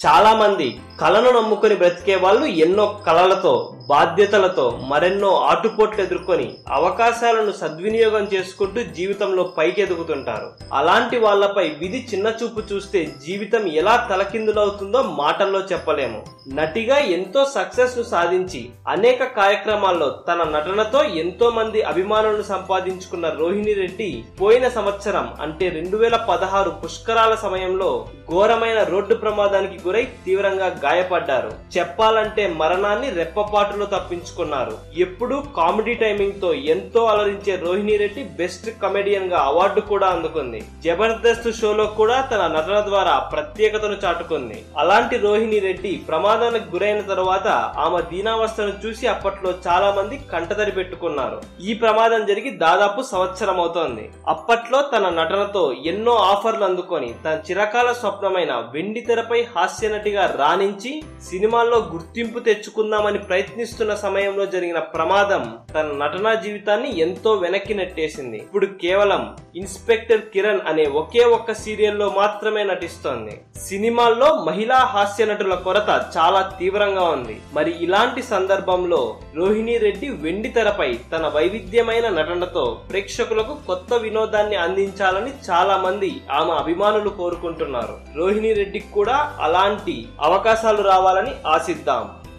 చాలా మంది కళను నమ్ముకొని బ్రతికే వాళ్ళు ఎన్నో కళలతో బాధ్యతలతో మరెన్నో ఆటుపోట్లు ఎదుర్కొని అవకాశాలను సద్వినియోగం చేసుకుంటూ జీవితంలో పైకెదుగుతుంటారు. అలాంటి వాళ్ళపై విధి చిన్న చూపు చూస్తే జీవితం ఎలా తలకిందులవుతుందో మాటల్లో చెప్పలేము. నటిగా ఎంతో సక్సెస్ను సాధించి అనేక కార్యక్రమాల్లో తన నటనతో ఎంతో మంది అభిమానులను సంపాదించుకున్న రోహిణి రెడ్డి పోయిన సంవత్సరం అంటే రెండు వేల పదహారు పుష్కరాల సమయంలో ఘోరమైన రోడ్డు ప్రమాదానికి గురై తీవ్రంగా గాయపడ్డారు. చెప్పాలంటే మరణాన్ని రెప్పపాటు రెప్పపాటులో తప్పించుకున్నారు. ఎప్పుడూ కామెడీ టైమింగ్తో ఎంతో అలరించే రోహిణి రెడ్డి బెస్ట్ కమెడియన్గా అవార్డు కూడా అందుకుంది. జబర్దస్త్ షోలో కూడా తన నటన ద్వారా ప్రత్యేకతను చాటుకుంది. అలాంటి రోహిణి రెడ్డి ప్రమాదానికి గురైన తర్వాత ఆమె దీనావస్థను చూసి అప్పట్లో చాలా మంది కంటతడి పెట్టుకున్నారు. ఈ ప్రమాదం జరిగి దాదాపు సంవత్సరం అవుతోంది. అప్పట్లో తన నటనతో ఎన్నో ఆఫర్లు అందుకొని తన చిరకాల స్వప్నమైన వెండి తెరపై హాస్య నటిగా రాణించి సినిమాల్లో గుర్తింపు తెచ్చుకుందామని ప్రయత్నిస్తున్న సమయంలో జరిగిన ప్రమాదం తన నటనా జీవితాన్ని ఎంతో వెనక్కి నెట్టేసింది. ఇప్పుడు కేవలం ఇన్స్పెక్టర్ కిరణ్ అనే ఒకే ఒక్క సీరియల్లో మాత్రమే నటిస్తోంది. సినిమాల్లో మహిళా హాస్య నటుల కొరత చాలా తీవ్రంగా ఉంది. మరి ఇలాంటి సందర్భంలో రోహిణి రెడ్డి వెండి తెరపై తన వైవిధ్యమైన నటనతో ప్రేక్షకులకు కొత్త వినోదాన్ని అందించాలని చాలా మంది ఆమె అభిమానులు కోరుకుంటున్నారు. రోహిణి రెడ్డికి కూడా అలాంటి అవకాశాలు రావాలని ఆశిద్దాం.